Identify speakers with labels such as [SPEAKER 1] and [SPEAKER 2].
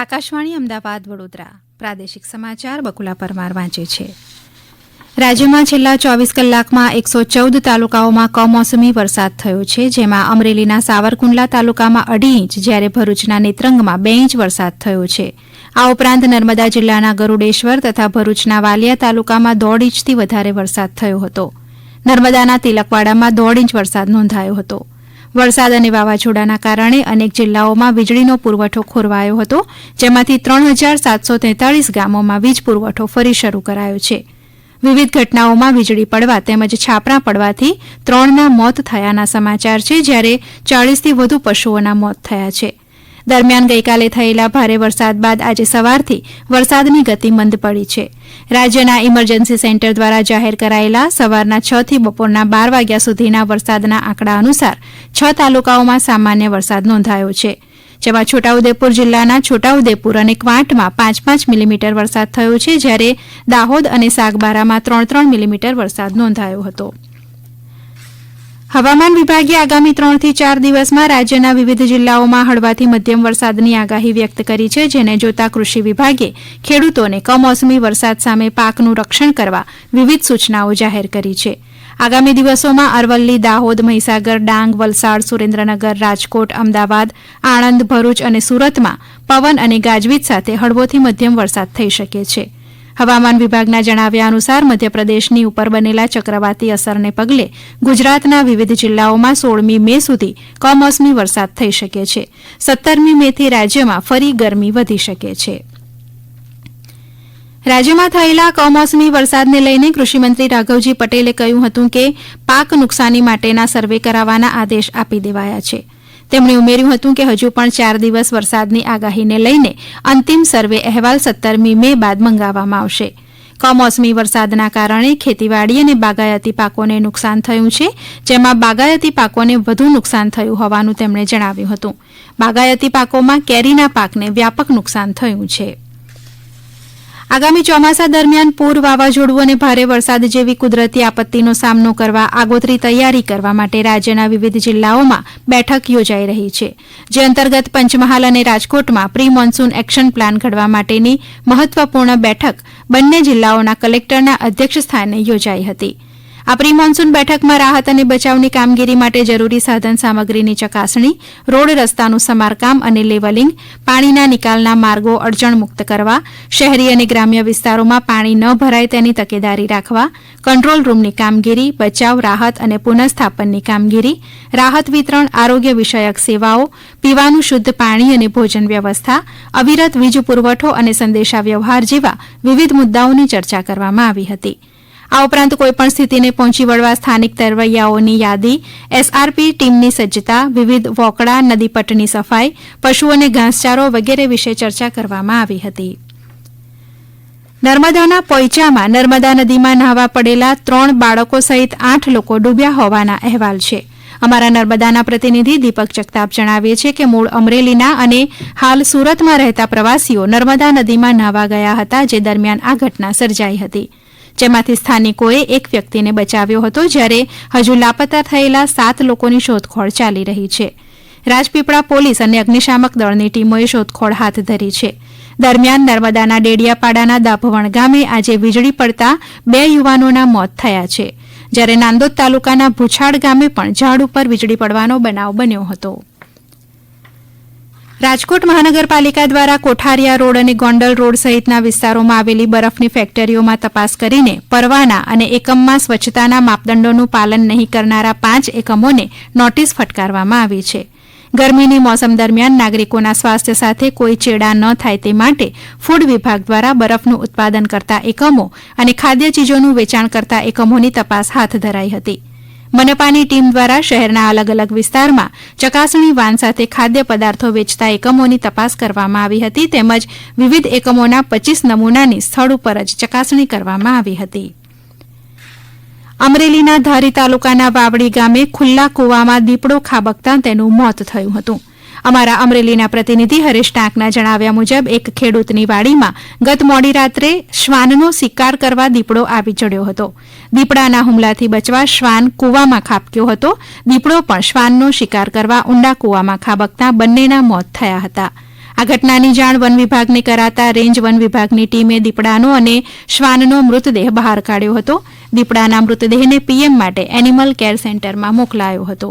[SPEAKER 1] આકાશવાણી અમદાવાદ વડોદરા પ્રાદેશિક સમાચાર બકુલા પરમાર વાંચે છે રાજ્યમાં છેલ્લા ચોવીસ કલાકમાં એકસો ચૌદ તાલુકાઓમાં કમોસમી વરસાદ થયો છે જેમાં અમરેલીના સાવરકુંડલા તાલુકામાં અઢી ઇંચ જ્યારે ભરૂચના નેત્રંગમાં બે ઇંચ વરસાદ થયો છે આ ઉપરાંત નર્મદા જિલ્લાના ગરૂડેશ્વર તથા ભરૂચના વાલિયા તાલુકામાં દોઢ ઇંચથી વધારે વરસાદ થયો હતો નર્મદાના તિલકવાડામાં દોઢ ઇંચ વરસાદ નોંધાયો હતો વરસાદ અને વાવાઝોડાના કારણે અનેક જિલ્લાઓમાં વીજળીનો પુરવઠો ખોરવાયો હતો જેમાંથી ત્રણ હજાર સાતસો તેતાળીસ ગામોમાં વીજ પુરવઠો ફરી શરૂ કરાયો છે વિવિધ ઘટનાઓમાં વીજળી પડવા તેમજ છાપરા પડવાથી ત્રણના મોત થયાના સમાચાર છે જ્યારે ચાળીસથી વધુ પશુઓના મોત થયા છે દરમિયાન ગઈકાલે થયેલા ભારે વરસાદ બાદ આજે સવારથી વરસાદની ગતિ મંદ પડી છે રાજ્યના ઇમરજન્સી સેન્ટર દ્વારા જાહેર કરાયેલા સવારના છ થી બપોરના બાર વાગ્યા સુધીના વરસાદના આંકડા અનુસાર છ તાલુકાઓમાં સામાન્ય વરસાદ નોંધાયો છે જેમાં છોટાઉદેપુર જિલ્લાના છોટાઉદેપુર અને ક્વાંટમાં પાંચ પાંચ મિલીમીટર વરસાદ થયો છે જ્યારે દાહોદ અને સાગબારામાં ત્રણ ત્રણ મિલીમીટર વરસાદ નોંધાયો હતો હવામાન વિભાગે આગામી ત્રણથી ચાર દિવસમાં રાજ્યના વિવિધ જિલ્લાઓમાં હળવાથી મધ્યમ વરસાદની આગાહી વ્યક્ત કરી છે જેને જોતા કૃષિ વિભાગે ખેડૂતોને કમોસમી વરસાદ સામે પાકનું રક્ષણ કરવા વિવિધ સૂચનાઓ જાહેર કરી છે આગામી દિવસોમાં અરવલ્લી દાહોદ મહીસાગર ડાંગ વલસાડ સુરેન્દ્રનગર રાજકોટ અમદાવાદ આણંદ ભરૂચ અને સુરતમાં પવન અને ગાજવીજ સાથે હળવોથી મધ્યમ વરસાદ થઈ શકે છે હવામાન વિભાગના જણાવ્યા અનુસાર મધ્યપ્રદેશની ઉપર બનેલા ચક્રવાતી અસરને પગલે ગુજરાતના વિવિધ જિલ્લાઓમાં સોળમી મે સુધી કમોસમી વરસાદ થઈ શકે છે સત્તરમી મેથી રાજ્યમાં ફરી ગરમી વધી શકે છે રાજ્યમાં થયેલા કમોસમી વરસાદને લઈને કૃષિમંત્રી રાઘવજી પટેલે કહ્યું હતું કે પાક નુકસાની માટેના સર્વે કરાવવાના આદેશ આપી દેવાયા છે તેમણે ઉમેર્યું હતું કે હજુ પણ ચાર દિવસ વરસાદની આગાહીને લઈને અંતિમ સર્વે અહેવાલ સત્તરમી મે બાદ મંગાવવામાં આવશે કમોસમી વરસાદના કારણે ખેતીવાડી અને બાગાયતી પાકોને નુકસાન થયું છે જેમાં બાગાયતી પાકોને વધુ નુકસાન થયું હોવાનું તેમણે જણાવ્યું હતું બાગાયતી પાકોમાં કેરીના પાકને વ્યાપક નુકસાન થયું છિં આગામી ચોમાસા દરમિયાન પૂર વાવાઝોડું અને ભારે વરસાદ જેવી કુદરતી આપત્તિનો સામનો કરવા આગોતરી તૈયારી કરવા માટે રાજ્યના વિવિધ જિલ્લાઓમાં બેઠક યોજાઈ રહી છે જે અંતર્ગત પંચમહાલ અને રાજકોટમાં પ્રી મોન્સૂન એક્શન પ્લાન ઘડવા માટેની મહત્વપૂર્ણ બેઠક બંને જિલ્લાઓના કલેક્ટરના અધ્યક્ષસ્થાને યોજાઇ હતી આ પ્રી મોન્સૂન બેઠકમાં રાહત અને બચાવની કામગીરી માટે જરૂરી સાધન સામગ્રીની ચકાસણી રોડ રસ્તાનું સમારકામ અને લેવલિંગ પાણીના નિકાલના માર્ગો અડચણ મુક્ત કરવા શહેરી અને ગ્રામ્ય વિસ્તારોમાં પાણી ન ભરાય તેની તકેદારી રાખવા કંટ્રોલ રૂમની કામગીરી બચાવ રાહત અને પુનઃસ્થાપનની કામગીરી રાહત વિતરણ આરોગ્ય વિષયક સેવાઓ પીવાનું શુદ્ધ પાણી અને ભોજન વ્યવસ્થા અવિરત વીજ પુરવઠો અને સંદેશાવ્યવહાર જેવા વિવિધ મુદ્દાઓની ચર્ચા કરવામાં આવી હતી આ ઉપરાંત કોઇપણ સ્થિતિને પહોંચી વળવા સ્થાનિક તરવૈયાઓની યાદી એસઆરપી ટીમની સજ્જતા વિવિધ વોકડા નદીપટની સફાઇ પશુઓને ઘાસચારો વગેરે વિશે ચર્ચા કરવામાં આવી હતી નર્મદાના પોઇચામાં નર્મદા નદીમાં નહાવા પડેલા ત્રણ બાળકો સહિત આઠ લોકો ડૂબ્યા હોવાના અહેવાલ છે અમારા નર્મદાના પ્રતિનિધિ દીપક ચકતાપ જણાવે છે કે મૂળ અમરેલીના અને હાલ સુરતમાં રહેતા પ્રવાસીઓ નર્મદા નદીમાં નહાવા ગયા હતા જે દરમિયાન આ ઘટના સર્જાઈ હતી જેમાંથી સ્થાનિકોએ એક વ્યક્તિને બચાવ્યો હતો જ્યારે હજુ લાપતા થયેલા સાત લોકોની શોધખોળ ચાલી રહી છે રાજપીપળા પોલીસ અને અગ્નિશામક દળની ટીમોએ શોધખોળ હાથ ધરી છે દરમિયાન નર્મદાના ડેડિયાપાડાના દાભવણ ગામે આજે વીજળી પડતા બે યુવાનોના મોત થયા છે જ્યારે નાંદોદ તાલુકાના ભૂછાડ ગામે પણ ઝાડ ઉપર વીજળી પડવાનો બનાવ બન્યો હતો રાજકોટ મહાનગરપાલિકા દ્વારા કોઠારીયા રોડ અને ગોંડલ રોડ સહિતના વિસ્તારોમાં આવેલી બરફની ફેક્ટરીઓમાં તપાસ કરીને પરવાના અને એકમમાં સ્વચ્છતાના માપદંડોનું પાલન નહીં કરનારા પાંચ એકમોને નોટિસ ફટકારવામાં આવી છે ગરમીની મોસમ દરમિયાન નાગરિકોના સ્વાસ્થ્ય સાથે કોઈ ચેડા ન થાય તે માટે ફૂડ વિભાગ દ્વારા બરફનું ઉત્પાદન કરતા એકમો અને ખાદ્ય ચીજોનું વેચાણ કરતા એકમોની તપાસ હાથ ધરાઈ હતી મનપાની ટીમ દ્વારા શહેરના અલગ અલગ વિસ્તારમાં ચકાસણી વાન સાથે ખાદ્ય પદાર્થો વેચતા એકમોની તપાસ કરવામાં આવી હતી તેમજ વિવિધ એકમોના પચ્ચીસ નમૂનાની સ્થળ ઉપર જ ચકાસણી કરવામાં આવી હતી અમરેલીના ધારી તાલુકાના વાવડી ગામે ખુલ્લા કુવામાં દીપડો ખાબકતા તેનું મોત થયું હતું અમારા અમરેલીના પ્રતિનિધિ હરેશ ટાંકના જણાવ્યા મુજબ એક ખેડૂતની વાડીમાં ગત મોડી રાત્રે શ્વાનનો શિકાર કરવા દીપડો આવી ચડ્યો હતો દીપડાના હુમલાથી બચવા શ્વાન કૂવામાં ખાબક્યો હતો દીપડો પણ શ્વાનનો શિકાર કરવા ઊંડા કૂવામાં ખાબકતા બંનેના મોત થયા હતા આ ઘટનાની જાણ વન વિભાગને કરાતા રેન્જ વન વિભાગની ટીમે દીપડાનો અને શ્વાનનો મૃતદેહ બહાર કાઢ્યો હતો દીપડાના મૃતદેહને પીએમ માટે એનિમલ કેર સેન્ટરમાં મોકલાયો હતો